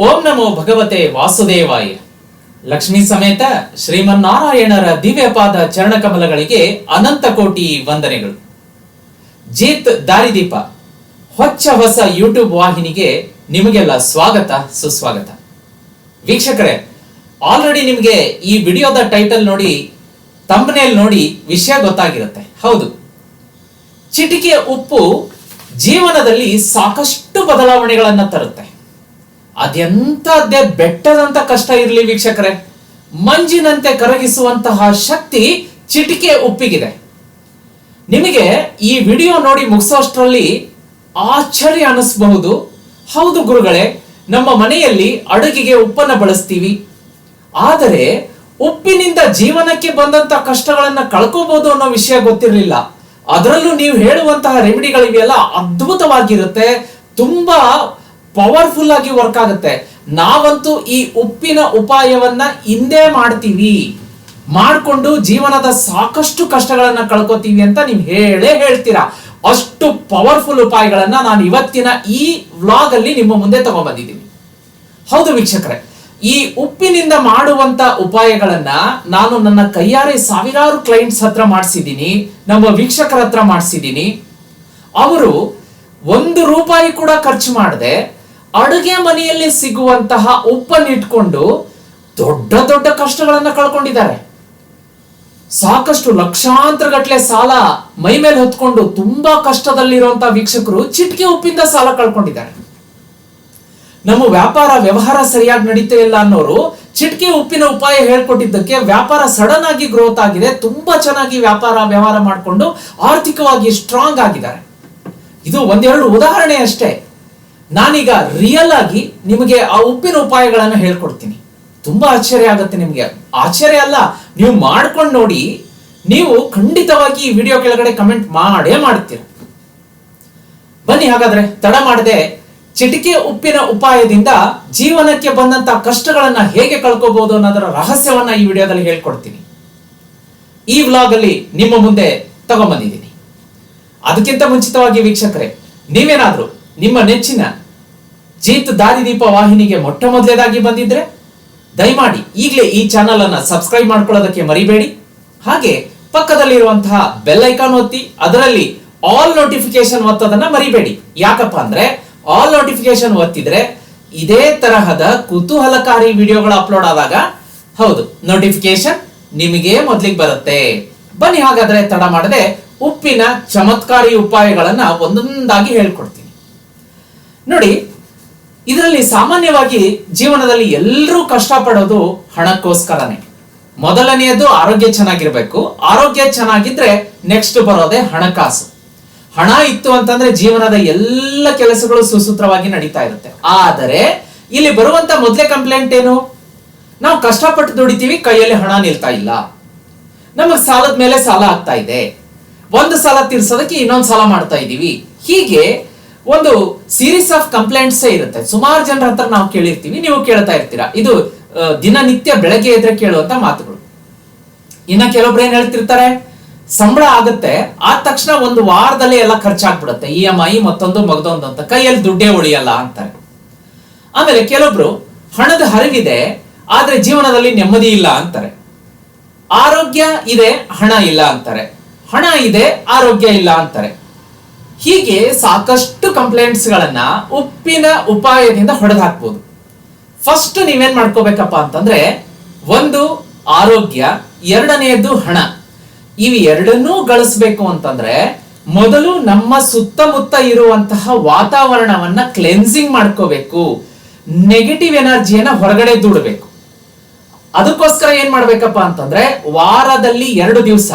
ಓಂ ನಮೋ ಭಗವತೆ ವಾಸುದೇವಾಯ. ಲಕ್ಷ್ಮೀ ಸಮೇತ ಶ್ರೀಮನ್ನಾರಾಯಣರ ದಿವ್ಯಪಾದ ಚರಣಕಮಲಗಳಿಗೆ ಅನಂತ ಕೋಟಿ ವಂದನೆಗಳು. ಜೀತ್ ದಾರಿದೀಪ, ಹೊಚ್ಚ ಹೊಸ ಯೂಟ್ಯೂಬ್ ವಾಹಿನಿಗೆ ನಿಮಗೆಲ್ಲ ಸ್ವಾಗತ, ಸುಸ್ವಾಗತ. ವೀಕ್ಷಕರೇ, ಆಲ್ರೆಡಿ ನಿಮಗೆ ಈ ವಿಡಿಯೋದ ಟೈಟಲ್ ನೋಡಿ ತಂಬನೇಲ್ ನೋಡಿ ವಿಷಯ ಗೊತ್ತಾಗಿರುತ್ತೆ. ಹೌದು. ಚಿಟಿಕೆಯ ಉಪ್ಪು ಜೀವನದಲ್ಲಿ ಸಾಕಷ್ಟು ಬದಲಾವಣೆಗಳನ್ನ ತರುತ್ತೆ. ಅದೆಂತದ್ದೇ ಬೆಟ್ಟದಂತ ಕಷ್ಟ ಇರಲಿ ವೀಕ್ಷಕರೇ. ಮಂಜಿನಂತೆ ಕರಗಿಸುವಂತಹ ಶಕ್ತಿ ಚಿಟಿಕೆ ಉಪ್ಪಿಗಿದೆ. ನಿಮಗೆ ಈ ವಿಡಿಯೋ ನೋಡಿ ಮುಗಿಸೋಷ್ಟರಲ್ಲಿ ಆಶ್ಚರ್ಯ ಅನಿಸಬಹುದು. ಹೌದು ಗುರುಗಳೇ, ನಮ್ಮ ಮನೆಯಲ್ಲಿ ಅಡುಗೆಗೆ ಉಪ್ಪನ್ನು ಬಳಸ್ತೀವಿ. ಆದರೆ ಉಪ್ಪಿನಿಂದ ಜೀವನಕ್ಕೆ ಬಂದಂತ ಕಷ್ಟಗಳನ್ನ ಕಳ್ಕೋಬಹುದು ಅನ್ನೋ ವಿಷಯ ಗೊತ್ತಿರಲಿಲ್ಲ. ಅದರಲ್ಲೂ ನೀವು ಹೇಳುವಂತಹ ರೆಮಿಡಿಗಳಿವೆಯಲ್ಲ ಅದ್ಭುತವಾಗಿರುತ್ತೆ. ತುಂಬಾ ಪವರ್ಫುಲ್ ಆಗಿ ವರ್ಕ್ ಆಗುತ್ತೆ. ನಾವಂತೂ ಈ ಉಪ್ಪಿನ ಉಪಾಯವನ್ನ ಹಿಂದೆ ಮಾಡ್ತೀವಿ. ಮಾಡಿಕೊಂಡು ಜೀವನದ ಸಾಕಷ್ಟು ಕಷ್ಟಗಳನ್ನ ಕಳ್ಕೊತೀವಿ ಅಂತ ನೀವು ಹೇಳೇ ಹೇಳ್ತೀರಾ. ಅಷ್ಟು ಪವರ್ಫುಲ್ ಉಪಾಯಗಳನ್ನ ನಾನು ಇವತ್ತಿನ ಈ ವ್ಲಾಗ್ ಅಲ್ಲಿ ನಿಮ್ಮ ಮುಂದೆ ತಗೊಂಡ್ಬಂದಿದ್ದೀನಿ ಹೌದು ವೀಕ್ಷಕರೇ, ಈ ಉಪ್ಪಿನಿಂದ ಮಾಡುವಂತ ಉಪಾಯಗಳನ್ನ ನಾನು ನನ್ನ ಕೈಯಾರೆ ಸಾವಿರಾರು ಕ್ಲೈಂಟ್ಸ್ ಹತ್ರ ಮಾಡಿಸಿದ್ದೀನಿ, ನಮ್ಮ ವೀಕ್ಷಕರ ಹತ್ರ ಮಾಡಿಸಿದ್ದೀನಿ. ಅವರು ಒಂದು ರೂಪಾಯಿ ಕೂಡ ಖರ್ಚು ಮಾಡದೆ ಅಡುಗೆ ಮನೆಯಲ್ಲಿ ಸಿಗುವಂತಹ ಉಪ್ಪನ್ನಿಟ್ಕೊಂಡು ದೊಡ್ಡ ದೊಡ್ಡ ಕಷ್ಟಗಳನ್ನು ಕಳ್ಕೊಂಡಿದ್ದಾರೆ. ಸಾಕಷ್ಟು ಲಕ್ಷಾಂತರ ಗಟ್ಟಲೆ ಸಾಲ ಮೈ ಮೇಲೆ ಹೊತ್ಕೊಂಡು ತುಂಬಾ ಕಷ್ಟದಲ್ಲಿರುವಂತಹ ವೀಕ್ಷಕರು ಚಿಟಿಕೆ ಉಪ್ಪಿಂದ ಸಾಲ ಕಳ್ಕೊಂಡಿದ್ದಾರೆ. ನಮ್ಮ ವ್ಯಾಪಾರ ವ್ಯವಹಾರ ಸರಿಯಾಗಿ ನಡೀತಾ ಇಲ್ಲ ಅನ್ನೋರು ಚಿಟಿಕೆ ಉಪ್ಪಿನ ಉಪಾಯ ಹೇಳ್ಕೊಟ್ಟಿದ್ದಕ್ಕೆ ವ್ಯಾಪಾರ ಸಡನ್ ಆಗಿ ಗ್ರೋತ್ ಆಗಿದೆ, ತುಂಬಾ ಚೆನ್ನಾಗಿ ವ್ಯಾಪಾರ ವ್ಯವಹಾರ ಮಾಡಿಕೊಂಡು ಆರ್ಥಿಕವಾಗಿ ಸ್ಟ್ರಾಂಗ್ ಆಗಿದ್ದಾರೆ. ಇದು ಒಂದೆರಡು ಉದಾಹರಣೆ ಅಷ್ಟೇ. ನಾನೀಗ ರಿಯಲ್ ಆಗಿ ನಿಮಗೆ ಆ ಉಪ್ಪಿನ ಉಪಾಯಗಳನ್ನು ಹೇಳ್ಕೊಡ್ತೀನಿ. ತುಂಬಾ ಆಶ್ಚರ್ಯ ಆಗುತ್ತೆ ನಿಮಗೆ. ಆಶ್ಚರ್ಯ ಅಲ್ಲ, ನೀವು ಮಾಡ್ಕೊಂಡು ನೋಡಿ, ನೀವು ಖಂಡಿತವಾಗಿ ಈ ವಿಡಿಯೋ ಕೆಳಗಡೆ ಕಮೆಂಟ್ ಮಾಡೇ ಮಾಡ್ತೀರ. ಬನ್ನಿ ಹಾಗಾದ್ರೆ, ತಡ ಮಾಡದೆ, ಚಿಟಿಕೆ ಉಪ್ಪಿನ ಉಪಾಯದಿಂದ ಜೀವನಕ್ಕೆ ಬಂದಂತ ಕಷ್ಟಗಳನ್ನ ಹೇಗೆ ಕಳ್ಕೋಬಹುದು ಅನ್ನೋದರ ರಹಸ್ಯವನ್ನ ಈ ವಿಡಿಯೋದಲ್ಲಿ ಹೇಳ್ಕೊಡ್ತೀನಿ. ಈ ವ್ಲಾಗ್ ಅಲ್ಲಿ ನಿಮ್ಮ ಮುಂದೆ ತಗೊಂಬಂದಿದ್ದೀನಿ. ಅದಕ್ಕಿಂತ ಮುಂಚಿತವಾಗಿ ವೀಕ್ಷಕರೇ, ನೀವೇನಾದ್ರೂ ನಿಮ್ಮ ನೆಚ್ಚಿನ ಜೀತ್ ದಾರಿದೀಪ ವಾಹಿನಿಗೆ ಮೊಟ್ಟ ಮೊದಲೇದಾಗಿ ಬಂದಿದ್ರೆ ದಯಮಾಡಿ ಈಗಲೇ ಈ ಚಾನಲ್ ಅನ್ನ ಸಬ್ಸ್ಕ್ರೈಬ್ ಮಾಡ್ಕೊಳ್ಳೋದಕ್ಕೆ ಮರಿಬೇಡಿ. ಹಾಗೆ ಪಕ್ಕದಲ್ಲಿರುವಂತಹ ಬೆಲ್ ಐಕಾನ್ ಒತ್ತಿ ಅದರಲ್ಲಿ ಆಲ್ ನೋಟಿಫಿಕೇಶನ್ ಒತ್ತೋದನ್ನ ಮರಿಬೇಡಿ. ಯಾಕಪ್ಪ ಅಂದ್ರೆ ಆಲ್ ನೋಟಿಫಿಕೇಶನ್ ಒತ್ತಿದ್ರೆ ಇದೇ ತರಹದ ಕುತೂಹಲಕಾರಿ ವಿಡಿಯೋಗಳು ಅಪ್ಲೋಡ್ ಆದಾಗ ಹೌದು ನೋಟಿಫಿಕೇಶನ್ ನಿಮಗೆ ಮೊದ್ಲಿಗೆ ಬರುತ್ತೆ. ಬನ್ನಿ ಹಾಗಾದ್ರೆ ತಡ ಮಾಡದೆ ಉಪ್ಪಿನ ಚಮತ್ಕಾರಿ ಉಪಾಯಗಳನ್ನ ಒಂದೊಂದಾಗಿ ಹೇಳ್ಕೊಡ್ತೀನಿ. ನೋಡಿ ಇದರಲ್ಲಿ ಸಾಮಾನ್ಯವಾಗಿ ಜೀವನದಲ್ಲಿ ಎಲ್ಲರೂ ಕಷ್ಟಪಡೋದು ಹಣಕ್ಕೋಸ್ಕರನೇ. ಮೊದಲನೆಯದು ಆರೋಗ್ಯ ಚೆನ್ನಾಗಿರ್ಬೇಕು. ಆರೋಗ್ಯ ಚೆನ್ನಾಗಿದ್ರೆ ನೆಕ್ಸ್ಟ್ ಬರೋದೇ ಹಣಕಾಸು. ಹಣ ಇತ್ತು ಅಂತಂದ್ರೆ ಜೀವನದ ಎಲ್ಲ ಕೆಲಸಗಳು ಸುಸೂತ್ರವಾಗಿ ನಡೀತಾ ಇರುತ್ತೆ. ಆದರೆ ಇಲ್ಲಿ ಬರುವಂತ ಮೊದಲೇ ಕಂಪ್ಲೇಂಟ್ ಏನು? ನಾವು ಕಷ್ಟಪಟ್ಟು ದುಡಿತೀವಿ, ಕೈಯಲ್ಲಿ ಹಣ ನಿಲ್ತಾ ಇಲ್ಲ. ನಮಗ್ ಸಾಲದ ಮೇಲೆ ಸಾಲ ಆಗ್ತಾ ಇದೆ. ಒಂದು ಸಾಲ ತೀರ್ಸೋದಕ್ಕೆ ಇನ್ನೊಂದು ಸಾಲ ಮಾಡ್ತಾ ಇದೀವಿ. ಹೀಗೆ ಒಂದು ಸೀರೀಸ್ ಆಫ್ ಕಂಪ್ಲೇಂಟ್ಸ್ ಇರುತ್ತೆ. ಸುಮಾರು ಜನರ ಹತ್ರ ನಾವು ಕೇಳಿರ್ತೀವಿ, ನೀವು ಕೇಳ್ತಾ ಇರ್ತೀರಾ. ಇದು ದಿನನಿತ್ಯ ಬೆಳಗ್ಗೆ ಎದ್ರೆ ಕೇಳುವಂತ ಮಾತುಗಳು. ಇನ್ನ ಕೆಲವೊಬ್ರು ಏನ್ ಹೇಳ್ತಿರ್ತಾರೆ? ಸಂಬಳ ಆಗುತ್ತೆ, ಆದ ತಕ್ಷಣ ಒಂದು ವಾರದಲ್ಲಿ ಎಲ್ಲ ಖರ್ಚಾಗ್ಬಿಡುತ್ತೆ. ಇ ಎಂ ಐ ಮತ್ತೊಂದು, ಮಗದೊಂದು ಅಂತ. ಕೈಯಲ್ಲಿ ದುಡ್ಡೇ ಉಳಿಯಲ್ಲ ಅಂತಾರೆ. ಆಮೇಲೆ ಕೆಲವೊಬ್ರು, ಹಣದ ಹರಿವಿದೆ, ಆದ್ರೆ ಜೀವನದಲ್ಲಿ ನೆಮ್ಮದಿ ಇಲ್ಲ ಅಂತಾರೆ. ಆರೋಗ್ಯ ಇದೆ, ಹಣ ಇಲ್ಲ ಅಂತಾರೆ. ಹಣ ಇದೆ, ಆರೋಗ್ಯ ಇಲ್ಲ ಅಂತಾರೆ. ಹೀಗೆ ಸಾಕಷ್ಟು ಕಂಪ್ಲೇಂಟ್ಸ್ ಗಳನ್ನ ಉಪ್ಪಿನ ಉಪಾಯದಿಂದ ಹೊಡೆದು ಹಾಕ್ಬೋದು ಫಸ್ಟ್ ನೀವೇನ್ ಮಾಡ್ಕೋಬೇಕಪ್ಪ ಅಂತಂದ್ರೆ, ಒಂದು, ಆರೋಗ್ಯ ಎರಡನೆಯದು ಹಣ. ಇವು ಎರಡನ್ನೂ ಗಳಿಸ್ಬೇಕು ಅಂತಂದ್ರೆ, ಮೊದಲು ನಮ್ಮ ಸುತ್ತಮುತ್ತ ಇರುವಂತಹ ವಾತಾವರಣವನ್ನ ಕ್ಲೆನ್ಸಿಂಗ್ ಮಾಡ್ಕೋಬೇಕು. ನೆಗೆಟಿವ್ ಎನರ್ಜಿಯನ್ನ ಹೊರಗಡೆ ದೂಡಬೇಕು. ಅದಕ್ಕೋಸ್ಕರ ಏನ್ ಮಾಡ್ಬೇಕಪ್ಪ ಅಂತಂದ್ರೆ, ವಾರದಲ್ಲಿ ಎರಡು ದಿವಸ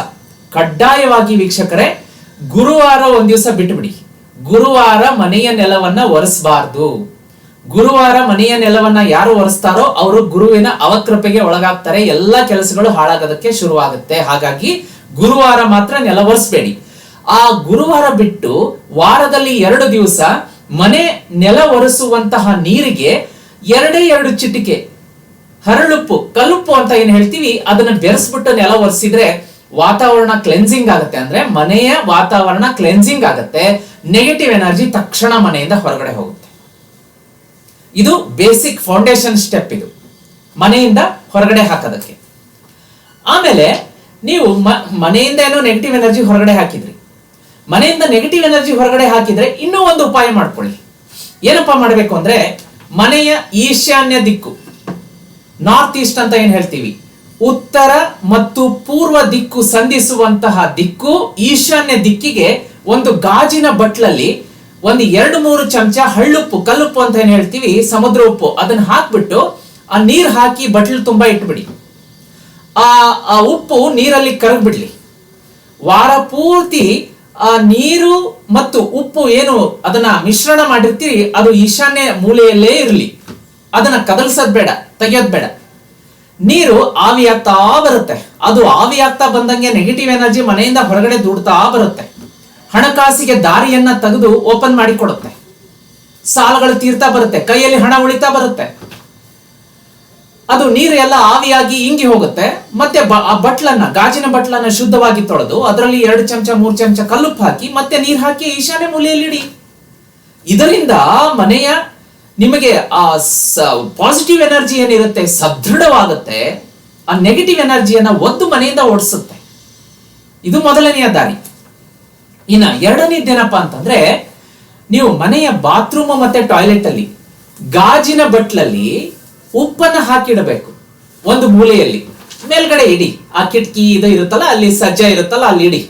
ಕಡ್ಡಾಯವಾಗಿ ವೀಕ್ಷಕರೇ ಗುರುವಾರ ಒಂದ್ ದಿವಸ ಬಿಟ್ಬಿಡಿ. ಗುರುವಾರ ಮನೆಯ ನೆಲವನ್ನ ಒರೆಸಬಾರ್ದು. ಗುರುವಾರ ಮನೆಯ ನೆಲವನ್ನ ಯಾರು ಒರೆಸ್ತಾರೋ ಅವರು ಗುರುವಿನ ಅವಕೃಪೆಗೆ ಒಳಗಾಗ್ತಾರೆ. ಎಲ್ಲಾ ಕೆಲಸಗಳು ಹಾಳಾಗೋದಕ್ಕೆ ಶುರುವಾಗುತ್ತೆ. ಹಾಗಾಗಿ ಗುರುವಾರ ಮಾತ್ರ ನೆಲ ಒರೆಸ್ಬೇಡಿ. ಆ ಗುರುವಾರ ಬಿಟ್ಟು ವಾರದಲ್ಲಿ ಎರಡು ದಿವಸ ಮನೆ ನೆಲ ಒರೆಸುವಂತಹ ನೀರಿಗೆ ಎರಡೇ ಎರಡು ಚಿಟಿಕೆ, ಹರಳುಪ್ಪು, ಕಲ್ಲುಪ್ಪು ಅಂತ ಏನ್ ಹೇಳ್ತೀವಿ, ಅದನ್ನ ಬೆರೆಸ್ಬಿಟ್ಟು ನೆಲ ಒರೆಸಿದ್ರೆ ವಾತಾವರಣ ಕ್ಲೆನ್ಸಿಂಗ್ ಆಗುತ್ತೆ ಅಂದ್ರೆ ಮನೆಯ ವಾತಾವರಣ ಕ್ಲೆನ್ಸಿಂಗ್ ಆಗುತ್ತೆ. ನೆಗೆಟಿವ್ ಎನರ್ಜಿ ತಕ್ಷಣ ಮನೆಯಿಂದ ಹೊರಗಡೆ ಹೋಗುತ್ತೆ. ಇದು ಬೇಸಿಕ್ ಫೌಂಡೇಶನ್ ಸ್ಟೆಪ್ ಇದು. ಮನೆಯಿಂದ ಹೊರಗಡೆ ಹಾಕೋದಕ್ಕೆ. ಆಮೇಲೆ ನೀವು ಮನೆಯಿಂದ ಏನೋ ನೆಗೆಟಿವ್ ಎನರ್ಜಿ ಹೊರಗಡೆ ಹಾಕಿದ್ರಿ. ಮನೆಯಿಂದ ನೆಗೆಟಿವ್ ಎನರ್ಜಿ ಹೊರಗಡೆ ಹಾಕಿದ್ರೆ ಇನ್ನೂ ಒಂದು ಉಪಾಯ ಮಾಡ್ಕೊಳ್ಳಿ. ಏನಪ್ಪಾ ಮಾಡಬೇಕು ಅಂದ್ರೆ ಮನೆಯ ಈಶಾನ್ಯ ದಿಕ್ಕು ನಾರ್ತ್ ಈಸ್ಟ್ ಅಂತ ಏನ್ ಹೇಳ್ತೀವಿ? ಉತ್ತರ ಮತ್ತು ಪೂರ್ವ ದಿಕ್ಕು ಸಂಧಿಸುವಂತಹ ದಿಕ್ಕು ಈಶಾನ್ಯ ದಿಕ್ಕಿಗೆ ಒಂದು ಗಾಜಿನ ಬಟ್ಲಲ್ಲಿ ಒಂದು ಎರಡು ಮೂರು ಚಮಚ ಹಳ್ಳುಪ್ಪು, ಕಲ್ಲುಪ್ಪು ಅಂತ ಏನ್ ಹೇಳ್ತೀವಿ? ಸಮುದ್ರ ಉಪ್ಪು. ಅದನ್ನ ಹಾಕ್ಬಿಟ್ಟು ಆ ನೀರ್ ಹಾಕಿ ಬಟ್ಲು ತುಂಬಾ ಇಟ್ಬಿಡಿ. ಆ ಆ ಉಪ್ಪು ನೀರಲ್ಲಿ ಕರಗ್ಬಿಡ್ಲಿ. ವಾರ ಪೂರ್ತಿ ಆ ನೀರು ಮತ್ತು ಉಪ್ಪು ಏನು ಅದನ್ನ ಮಿಶ್ರಣ ಮಾಡಿರ್ತೀರಿ, ಅದು ಈಶಾನ್ಯ ಮೂಲೆಯಲ್ಲೇ ಇರಲಿ. ಅದನ್ನ ಕದಲ್ಸೋದ್ ಬೇಡ, ತೆಗಿಯೋದ್ ಬೇಡ. ನೀರು ಆವಿಯಾಗ್ತಾ ಬರುತ್ತೆ. ಅದು ಆವಿಯಾಗ್ತಾ ಬಂದಂಗೆ ನೆಗೆಟಿವ್ ಎನರ್ಜಿ ಮನೆಯಿಂದ ಹೊರಗಡೆ ದುಡ್ತಾ ಬರುತ್ತೆ. ಹಣಕಾಸಿಗೆ ದಾರಿಯನ್ನ ತೆಗೆದು ಓಪನ್ ಮಾಡಿ ಕೊಡುತ್ತೆ. ಸಾಲಗಳು ತೀರ್ತಾ ಬರುತ್ತೆ. ಕೈಯಲ್ಲಿ ಹಣ ಉಳಿತಾ ಬರುತ್ತೆ. ಅದು ನೀರು ಎಲ್ಲ ಆವಿಯಾಗಿ ಇಂಗಿ ಹೋಗುತ್ತೆ. ಮತ್ತೆ ಆ ಬಟ್ಲನ್ನ, ಗಾಜಿನ ಬಟ್ಲನ್ನ ಶುದ್ಧವಾಗಿ ತೊಳೆದು ಅದರಲ್ಲಿ ಎರಡು ಚಮಚ, ಮೂರು ಚಮಚ ಕಲ್ಲುಪ್ಪು ಹಾಕಿ ಮತ್ತೆ ನೀರು ಹಾಕಿ ಈಶಾನ್ಯ ಮೂಲೆಯಲ್ಲಿ ಇಡಿ ಇದರಿಂದ ಮನೆಯ ನಿಮಗೆ ಆ ಪಾಸಿಟಿವ್ ಎನರ್ಜಿ ಏನಿರುತ್ತೆ, ಸದೃಢವಾಗುತ್ತೆ, ಆ ನೆಗೆಟಿವ್ ಎನರ್ಜಿಯನ್ನ ಒಂದು ಮನೆಯಿಂದ ಓಡಿಸುತ್ತೆ. ಇದು ಮೊದಲನೆಯ ದಾರಿ. ಇನ್ನ ಎರಡನೇದೇನಪ್ಪ ಅಂತಂದ್ರೆ, ನೀವು ಮನೆಯ ಬಾತ್ರೂಮ್ ಮತ್ತೆ ಟಾಯ್ಲೆಟ್ ಅಲ್ಲಿ ಗಾಜಿನ ಬಟ್ಲಲ್ಲಿ ಉಪ್ಪನ್ನು ಹಾಕಿಡಬೇಕು. ಒಂದು ಮೂಲೆಯಲ್ಲಿ. ಮೇಲ್ಗಡೆ ಇಡಿ. ಆ ಕಿಟಕಿ ಇದು ಇರುತ್ತಲ್ಲ, ಅಲ್ಲಿ ಸಜ್ಜ ಇರುತ್ತಲ್ಲ, ಅಲ್ಲಿ ಇಡಿ.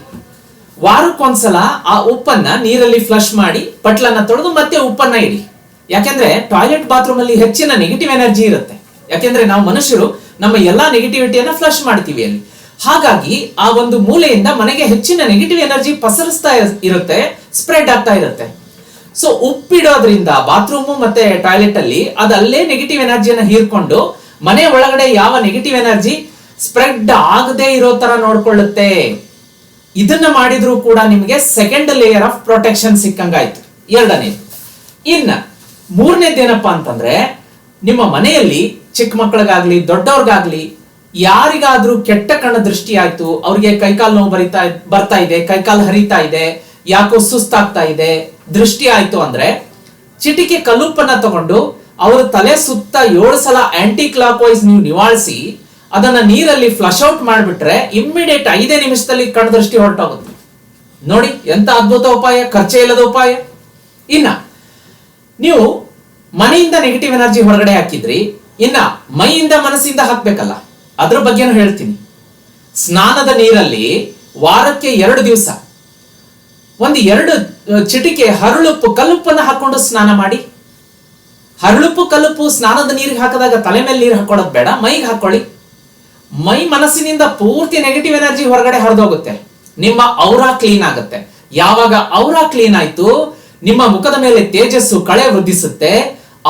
ವಾರಕ್ಕೊಂದ್ಸಲ ಆ ಉಪ್ಪನ್ನ ನೀರಲ್ಲಿ ಫ್ಲಶ್ ಮಾಡಿ, ಬಟ್ಲನ್ನ ತೊಳೆದು ಮತ್ತೆ ಉಪ್ಪನ್ನ ಇಡಿ. ಯಾಕೆಂದ್ರೆ ಟಾಯ್ಲೆಟ್ ಬಾತ್ರೂಮ್ ಅಲ್ಲಿ ಹೆಚ್ಚಿನ ನೆಗೆಟಿವ್ ಎನರ್ಜಿ ಇರುತ್ತೆ. ಯಾಕೆಂದ್ರೆ ನಾವು ಮನುಷ್ಯರು ನಮ್ಮ ಎಲ್ಲಾ ನೆಗೆಟಿವಿಟಿಯನ್ನ ಫ್ಲಶ್ ಮಾಡ್ತೀವಿ ಅಲ್ಲಿ. ಹಾಗಾಗಿ ಆ ಒಂದು ಮೂಲೆಯಿಂದ ಮನೆಗೆ ಹೆಚ್ಚಿನ ನೆಗೆಟಿವ್ ಎನರ್ಜಿ ಪಸರಿಸ್ತಾ ಇರ್- ಇರುತ್ತೆ ಸ್ಪ್ರೆಡ್ ಆಗ್ತಾ ಇರುತ್ತೆ. ಸೊ ಉಪ್ಪಿಡೋದ್ರಿಂದ ಬಾತ್ರೂಮ್ ಮತ್ತೆ ಟಾಯ್ಲೆಟ್ ಅಲ್ಲಿ ಅದಲ್ಲೇ ನೆಗೆಟಿವ್ ಎನರ್ಜಿಯನ್ನ ಹೀರ್ಕೊಂಡು ಮನೆ ಒಳಗಡೆ ಯಾವ ನೆಗೆಟಿವ್ ಎನರ್ಜಿ ಸ್ಪ್ರೆಡ್ ಆಗದೆ ಇರೋ ತರ ನೋಡ್ಕೊಳ್ಳುತ್ತೆ. ಇದನ್ನ ಮಾಡಿದ್ರೂ ಕೂಡ ನಿಮಗೆ ಸೆಕೆಂಡ್ ಲೇಯರ್ ಆಫ್ ಪ್ರೊಟೆಕ್ಷನ್ ಸಿಕ್ಕಂಗಾಯ್ತು. ಎರಡನೇದು. ಇನ್ನ ಮೂರನೇದೇನಪ್ಪ ಅಂತಂದ್ರೆ, ನಿಮ್ಮ ಮನೆಯಲ್ಲಿ ಚಿಕ್ಕ ಮಕ್ಕಳಿಗಾಗ್ಲಿ, ದೊಡ್ಡವ್ರಿಗಾಗ್ಲಿ, ಯಾರಿಗಾದ್ರೂ ಕೆಟ್ಟ ಕಣ್ಣ ದೃಷ್ಟಿ ಆಯ್ತು, ಅವ್ರಿಗೆ ಕೈಕಾಲು ನೋವು ಬರಿತಾ, ಬರ್ತಾ ಇದೆ, ಕೈಕಾಲು ಹರಿತಾ ಇದೆ, ಯಾಕೋ ಸುಸ್ತಾಗ್ತಾ ಇದೆ, ದೃಷ್ಟಿ ಆಯ್ತು ಅಂದ್ರೆ, ಚಿಟಿಕೆ ಕಲುಪನ್ನ ತಗೊಂಡು ಅವ್ರ ತಲೆ ಸುತ್ತ ಏಳು ಸಲ ಆಂಟಿ ಕ್ಲಾಕ್ ವೈಸ್ ನೀವು ನಿವಾಳಿಸಿ, ಅದನ್ನ ನೀರಲ್ಲಿ ಫ್ಲಶ್ ಔಟ್ ಮಾಡಿಬಿಟ್ರೆ ಇಮ್ಮಿಡಿಯೇಟ್ ಐದೇ ನಿಮಿಷದಲ್ಲಿ ಕಣ್ಣ ದೃಷ್ಟಿ ಹೊರಟೋಗುತ್ತೆ. ನೋಡಿ, ಎಂತ ಅದ್ಭುತ ಉಪಾಯ, ಖರ್ಚೇ ಇಲ್ಲದ ಉಪಾಯ. ಇನ್ನ ನೀವು ಮನೆಯಿಂದ ನೆಗೆಟಿವ್ ಎನರ್ಜಿ ಹೊರಗಡೆ ಹಾಕಿದ್ರಿ, ಇನ್ನ ಮೈಯಿಂದ ಮನಸ್ಸಿಂದ ಹಾಕ್ಬೇಕಲ್ಲ, ಅದ್ರ ಬಗ್ಗೆನೂ ಹೇಳ್ತೀನಿ. ಸ್ನಾನದ ನೀರಲ್ಲಿ ವಾರಕ್ಕೆ ಎರಡು ದಿವಸ, ಒಂದು ಎರಡು ಚಿಟಿಕೆ, ಹರಳುಪ್ಪು, ಕಲ್ಲುಪ್ಪನ್ನ ಹಾಕೊಂಡು ಸ್ನಾನ ಮಾಡಿ. ಹರಳುಪ್ಪು ಕಲುಪು ಸ್ನಾನದ ನೀರಿಗೆ ಹಾಕಿದಾಗ ತಲೆ ಮೇಲೆ ನೀರು ಹಾಕೊಳ್ಳೋದು ಬೇಡ, ಮೈಗೆ ಹಾಕೊಳ್ಳಿ. ಮೈ ಮನಸ್ಸಿನಿಂದ ಪೂರ್ತಿ ನೆಗೆಟಿವ್ ಎನರ್ಜಿ ಹೊರಗಡೆ ಹರಿದೋಗುತ್ತೆ. ನಿಮ್ಮ ಔರಾ ಕ್ಲೀನ್ ಆಗುತ್ತೆ. ಯಾವಾಗ ಔರಾ ಕ್ಲೀನ್ ಆಯ್ತು ನಿಮ್ಮ ಮುಖದ ಮೇಲೆ ತೇಜಸ್ಸು ಕಳೆ ವೃದ್ಧಿಸುತ್ತೆ,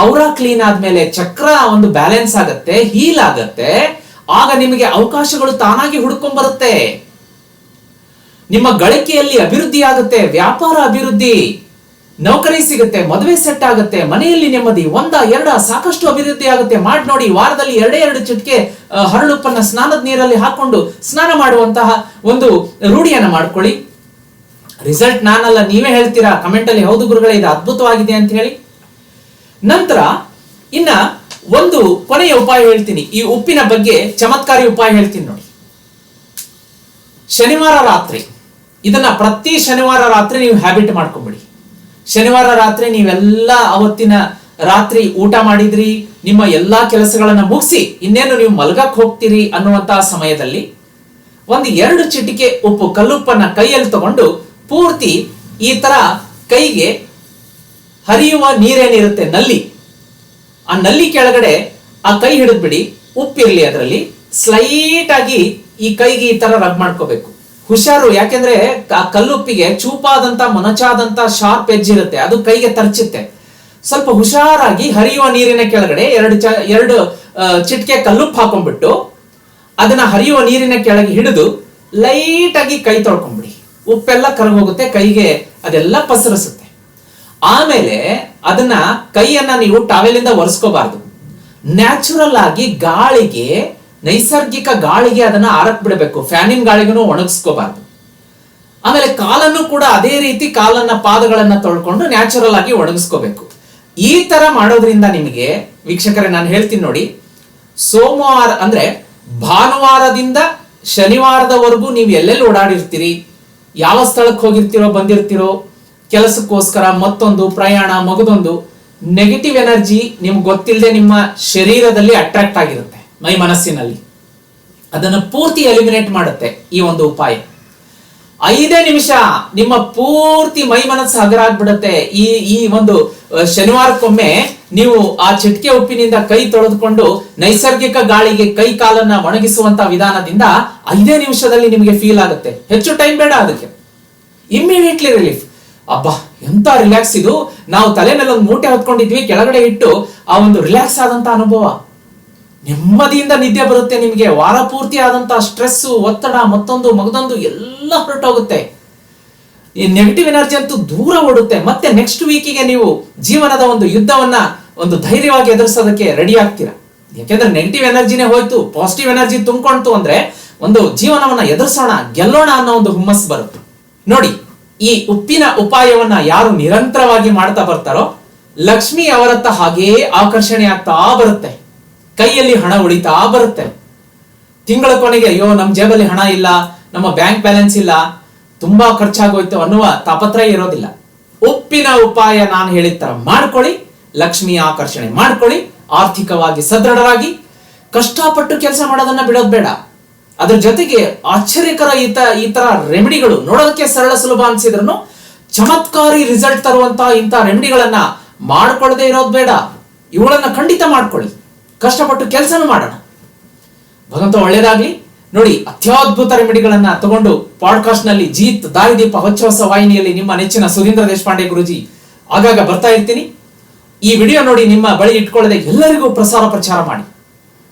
ಔರಾ ಕ್ಲೀನ್ ಆದ್ಮೇಲೆ ಚಕ್ರ ಒಂದು ಬ್ಯಾಲೆನ್ಸ್ ಆಗತ್ತೆ ಹೀಲ್ ಆಗತ್ತೆ, ಆಗ ನಿಮಗೆ ಅವಕಾಶಗಳು ತಾನಾಗಿ ಹುಡ್ಕೊಂಡ್ ಬರುತ್ತೆ. ನಿಮ್ಮ ಗಳಿಕೆಯಲ್ಲಿ ಅಭಿವೃದ್ಧಿ ಆಗುತ್ತೆ, ವ್ಯಾಪಾರ ಅಭಿವೃದ್ಧಿ, ನೌಕರಿ ಸಿಗುತ್ತೆ, ಮದುವೆ ಸೆಟ್ ಆಗುತ್ತೆ, ಮನೆಯಲ್ಲಿ ನೆಮ್ಮದಿ, ಒಂದ, ಎರಡ ಸಾಕಷ್ಟು ಅಭಿವೃದ್ಧಿ ಆಗುತ್ತೆ. ಮಾಡಿ ನೋಡಿ, ವಾರದಲ್ಲಿ ಎರಡೇ ಎರಡು ಚಿಟಿಕೆ ಹರಳುಪ್ಪನ್ನ ಸ್ನಾನದ ನೀರಲ್ಲಿ ಹಾಕೊಂಡು ಸ್ನಾನ ಮಾಡುವಂತಹ ಒಂದು ರೂಢಿಯನ್ನ ಮಾಡ್ಕೊಳ್ಳಿ. ರಿಸಲ್ಟ್ ನಾನಲ್ಲ, ನೀವೇ ಹೇಳ್ತೀರಾ? ಕಮೆಂಟಲ್ಲಿ ಹೌದು ಗುರುಗಳೇ, ಇದು ಅದ್ಭುತವಾಗಿದೆ ಅಂತ ಹೇಳಿ. ನಂತರ, ಇನ್ನ ಒಂದು ಕೊನೆಯ ಉಪಾಯ ಹೇಳ್ತೀನಿ. ಈ ಉಪ್ಪಿನ ಬಗ್ಗೆ ಚಮತ್ಕಾರಿ ಉಪಾಯ ಹೇಳ್ತೀನಿ ನೋಡಿ. ಶನಿವಾರ ರಾತ್ರಿ. ಇದನ್ನ ಪ್ರತಿ ಶನಿವಾರ ರಾತ್ರಿ ನೀವು ಹ್ಯಾಬಿಟ್ ಮಾಡ್ಕೊಂಬಿಡಿ. ಶನಿವಾರ ರಾತ್ರಿ ನೀವೆಲ್ಲ ಅವತ್ತಿನ ರಾತ್ರಿ ಊಟ ಮಾಡಿದ್ರಿ, ನಿಮ್ಮ ಎಲ್ಲಾ ಕೆಲಸಗಳನ್ನ ಮುಗಿಸಿ, ಇನ್ನೇನು ನೀವು ಮಲ್ಗಕ್ ಹೋಗ್ತೀರಿ ಅನ್ನುವಂತಹ ಸಮಯದಲ್ಲಿ ಒಂದು ಎರಡು ಚಿಟಿಕೆ ಉಪ್ಪು ಕಲ್ಲುಪ್ಪನ್ನ ಕೈಯಲ್ಲಿ ತಗೊಂಡು ಪೂರ್ತಿ ಈ ತರ ಕೈಗೆ ಹರಿಯುವ ನೀರೇನಿರುತ್ತೆ? ನಲ್ಲಿ. ಆ ನಲ್ಲಿ ಕೆಳಗಡೆ ಆ ಕೈ ಹಿಡಿದ್ಬಿಡಿ ಉಪ್ಪಿರ್ಲಿ ಅದರಲ್ಲಿ. ಸ್ಲೈಟ್ ಆಗಿ ಈ ಕೈಗೆ ಈ ತರ ರಬ್ ಮಾಡ್ಕೋಬೇಕು. ಹುಷಾರು, ಯಾಕೆಂದ್ರೆ ಆ ಕಲ್ಲುಪ್ಪಿಗೆ ಚೂಪಾದಂತ, ಮೊನಚಾದಂತ ಶಾರ್ಪ್ ಎಜ್ ಇರುತ್ತೆ. ಅದು ಕೈಗೆ ತರ್ಚುತ್ತೆ. ಸ್ವಲ್ಪ ಹುಷಾರಾಗಿ ಹರಿಯುವ ನೀರಿನ ಕೆಳಗಡೆ ಎರಡು ಚ, ಎರಡು ಚಿಟಿಕೆ ಕಲ್ಲುಪ್ಪು ಹಾಕೊಂಡ್ಬಿಟ್ಟು ಅದನ್ನ ಹರಿಯುವ ನೀರಿನ ಕೆಳಗೆ ಹಿಡಿದು ಲೈಟ್ ಆಗಿ ಕೈ ತೊಳ್ಕೊಂಬಿಡಿ ಉಪ್ಪೆಲ್ಲ ಕರಗೋಗುತ್ತೆ, ಕೈಗೆ ಅದೆಲ್ಲ ಪಸರಿಸುತ್ತೆ. ಆಮೇಲೆ ಅದನ್ನ ಕೈಯನ್ನ ನೀವು ಟಾವೆಲಿಂದ ಒರೆಸ್ಕೋಬಾರ್ದು. ನ್ಯಾಚುರಲ್ ಆಗಿ ಗಾಳಿಗೆ, ನೈಸರ್ಗಿಕ ಗಾಳಿಗೆ ಅದನ್ನ ಆರಕ್ ಬಿಡಬೇಕು. ಫ್ಯಾನಿನ್ ಗಾಳಿಗೂ ಒಣಗಿಸ್ಕೋಬಾರ್ದು. ಆಮೇಲೆ ಕಾಲನ್ನು ಕೂಡ ಅದೇ ರೀತಿ ಕಾಲನ್ನ ಪಾದಗಳನ್ನ ತೊಳ್ಕೊಂಡು ನ್ಯಾಚುರಲ್ ಆಗಿ ಒಣಗಿಸ್ಕೋಬೇಕು. ಈ ತರ ಮಾಡೋದ್ರಿಂದ ನಿಮಗೆ, ವೀಕ್ಷಕರೇ ನಾನು ಹೇಳ್ತೀನಿ ನೋಡಿ, ಸೋಮವಾರ ಅಂದ್ರೆ ಭಾನುವಾರದಿಂದ ಶನಿವಾರದವರೆಗೂ ನೀವು ಎಲ್ಲೆಲ್ಲಿ ಓಡಾಡಿರ್ತೀರಿ? ಯಾವ ಸ್ಥಳಕ್ಕೆ ಹೋಗಿರ್ತಿರೋ, ಬಂದಿರ್ತಿರೋ, ಕೆಲಸಕ್ಕೋಸ್ಕರ ಮತ್ತೊಂದು, ಪ್ರಯಾಣ, ಮಗದೊಂದು ನೆಗೆಟಿವ್ ಎನರ್ಜಿ ನಿಮ್ಗೆ ಗೊತ್ತಿಲ್ಲದೆ ನಿಮ್ಮ ಶರೀರದಲ್ಲಿ ಅಟ್ರಾಕ್ಟ್ ಆಗಿರುತ್ತೆ, ಮೈ ಮನಸ್ಸಿನಲ್ಲಿ. ಅದನ್ನು ಪೂರ್ತಿ ಎಲಿಮಿನೇಟ್ ಮಾಡುತ್ತೆ ಈ ಒಂದು ಉಪಾಯ. ಐದೇ ನಿಮಿಷ ನಿಮ್ಮ ಪೂರ್ತಿ ಮೈ ಮನಸ್ಸು ಹಗರಾಗ್ಬಿಡುತ್ತೆ ಈ ಈ ಒಂದು ಶನಿವಾರಕ್ಕೊಮ್ಮೆ ನೀವು ಆ ಚಿಟಿಕೆ ಉಪ್ಪಿನಿಂದ ಕೈ ತೊಳೆದುಕೊಂಡು ನೈಸರ್ಗಿಕ ಗಾಳಿಗೆ ಕೈ ಕಾಲನ್ನ ಒಣಗಿಸುವಂತ ವಿಧಾನದಿಂದ ಐದೇ ನಿಮಿಷದಲ್ಲಿ ನಿಮಗೆ ಫೀಲ್ ಆಗುತ್ತೆ. ಹೆಚ್ಚು ಟೈಮ್ ಬೇಡ ಅದಕ್ಕೆ. ಇಮ್ಮಿಡಿಯೇಟ್ಲಿ ರಿಲೀಫ್ ಅಬ್ಬಾ, ಎಂತ ರಿಲ್ಯಾಕ್ಸ್ ಇದು. ನಾವು ತಲೆ ಮೇಲೆ ಒಂದು ಮೂಟೆ ಹೊತ್ಕೊಂಡಿದ್ವಿ, ಕೆಳಗಡೆ ಇಟ್ಟು ಆ ಒಂದು ರಿಲ್ಯಾಕ್ಸ್ ಆದಂತ ಅನುಭವ. ನೆಮ್ಮದಿಯಿಂದ ನಿದ್ದೆ ಬರುತ್ತೆ ನಿಮಗೆ. ವಾರ ಪೂರ್ತಿ ಆದಂತ ಸ್ಟ್ರೆಸ್ ಒತ್ತಡ, ಮತ್ತೊಂದು, ಮಗದೊಂದು ಎಲ್ಲ ಹೊರಟೋಗುತ್ತೆ. ಈ ನೆಗೆಟಿವ್ ಎನರ್ಜಿ ಅಂತೂ ದೂರ ಓಡುತ್ತೆ. ಮತ್ತೆ ನೆಕ್ಸ್ಟ್ ವೀಕಿಗೆ ನೀವು ಜೀವನದ ಒಂದು ಯುದ್ಧವನ್ನ ಒಂದು ಧೈರ್ಯವಾಗಿ ಎದುರಿಸೋದಕ್ಕೆ ರೆಡಿ ಆಗ್ತೀರಾ? ಯಾಕೆಂದ್ರೆ ನೆಗೆಟಿವ್ ಎನರ್ಜಿನೇ ಹೋಯ್ತು ಪಾಸಿಟಿವ್ ಎನರ್ಜಿ ತುಂಬಿಕೊಂತು ಅಂದ್ರೆ ಒಂದು ಜೀವನವನ್ನ ಎದುರಿಸೋಣ, ಗೆಲ್ಲೋಣ ಅನ್ನೋ ಒಂದು ಹುಮ್ಮಸ್ ಬರುತ್ತೆ. ನೋಡಿ, ಈ ಉಪ್ಪಿನ ಉಪಾಯವನ್ನ ಯಾರು ನಿರಂತರವಾಗಿ ಮಾಡ್ತಾ ಬರ್ತಾರೋ, ಲಕ್ಷ್ಮಿ ಅವರತ್ತ ಹಾಗೇ ಆಕರ್ಷಣೆ ಆಗ್ತಾ ಬರುತ್ತೆ. ಕೈಯಲ್ಲಿ ಹಣ ಉಳಿತಾ ಬರುತ್ತೆ. ತಿಂಗಳ ಕೊನೆಗೆ, ಅಯ್ಯೋ ನಮ್ಮ ಜೇಬಲ್ಲಿ ಹಣ ಇಲ್ಲ, ನಮ್ಮ ಬ್ಯಾಂಕ್ ಬ್ಯಾಲೆನ್ಸ್ ಇಲ್ಲ, ತುಂಬಾ ಖರ್ಚಾಗೋಯ್ತು ಅನ್ನುವ ತಾಪತ್ರಯ ಇರೋದಿಲ್ಲ. ಉಪ್ಪಿನ ಉಪಾಯ ನಾನು ಹೇಳಿದ ತರ ಮಾಡ್ಕೊಳ್ಳಿ ಲಕ್ಷ್ಮಿ ಆಕರ್ಷಣೆ ಮಾಡ್ಕೊಳ್ಳಿ, ಆರ್ಥಿಕವಾಗಿ ಸದೃಢರಾಗಿ, ಕಷ್ಟಪಟ್ಟು ಕೆಲಸ ಮಾಡೋದನ್ನ ಬಿಡೋದು ಬೇಡ. ಅದ್ರ ಜೊತೆಗೆ ಆಶ್ಚರ್ಯಕರ ಈ ತ, ಈ ತರ ರೆಮಿಡಿಗಳು ನೋಡೋದಕ್ಕೆ ಸರಳ ಸುಲಭ ಅನ್ಸಿದ್ರು ಚಮತ್ಕಾರಿ ರಿಸಲ್ಟ್ ತರುವಂತ ಇಂಥ ರೆಮಿಡಿಗಳನ್ನ ಮಾಡ್ಕೊಳ್ಳದೆ ಇರೋದು ಬೇಡ. ಇವುಗಳನ್ನ ಖಂಡಿತ ಮಾಡ್ಕೊಳ್ಳಿ. ಕಷ್ಟಪಟ್ಟು ಕೆಲಸನೂ ಮಾಡೋಣ. ಭಗವಂತ ಒಳ್ಳೇದಾಗ್ಲಿ. ನೋಡಿ, ಅತ್ಯದ್ಭುತ ರೆಮಿಡಿಗಳನ್ನ ತಗೊಂಡು ಪಾಡ್ಕಾಸ್ಟ್ನಲ್ಲಿ ಜೀತ್ ದಾರಿದೀಪ ಹೊಚ್ಚ ಹೊಸ ವಾಹಿನಿಯಲ್ಲಿ ನಿಮ್ಮ ನೆಚ್ಚಿನ ಸುಧೀಂದ್ರ ದೇಶಪಾಂಡೆ ಗುರುಜಿ ಆಗಾಗ ಬರ್ತಾ ಇರ್ತೀನಿ. ಈ ವಿಡಿಯೋ ನೋಡಿ ನಿಮ್ಮ ಬಳಿ ಇಟ್ಕೊಳ್ಳದೆ ಎಲ್ಲರಿಗೂ ಪ್ರಸಾರ ಪ್ರಚಾರ ಮಾಡಿ.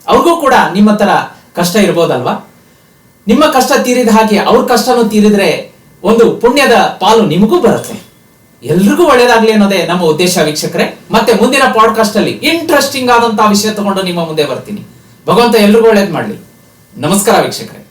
ಅವ್ರಿಗೂ ಕೂಡ ನಿಮ್ಮ ತರ ಕಷ್ಟ ಇರ್ಬೋದಲ್ವಾ? ನಿಮ್ಮ ಕಷ್ಟ ತೀರಿದ ಹಾಗೆ ಅವ್ರ ಕಷ್ಟನೂ ತೀರಿದ್ರೆ ಒಂದು ಪುಣ್ಯದ ಪಾಲು ನಿಮಗೂ ಬರುತ್ತೆ. ಎಲ್ರಿಗೂ ಒಳ್ಳೇದಾಗ್ಲಿ ಅನ್ನೋದೇ ನಮ್ಮ ಉದ್ದೇಶ ವೀಕ್ಷಕರೇ. ಮತ್ತೆ ಮುಂದಿನ ಪಾಡ್ಕಾಸ್ಟ್ ಅಲ್ಲಿ ಇಂಟ್ರೆಸ್ಟಿಂಗ್ ಆದಂತಹ ವಿಷಯ ತಗೊಂಡು ನಿಮ್ಮ ಮುಂದೆ ಬರ್ತೀನಿ. ಭಗವಂತ ಎಲ್ರಿಗೂ ಒಳ್ಳೇದ್ ಮಾಡ್ಲಿ. ನಮಸ್ಕಾರ ವೀಕ್ಷಕರೇ.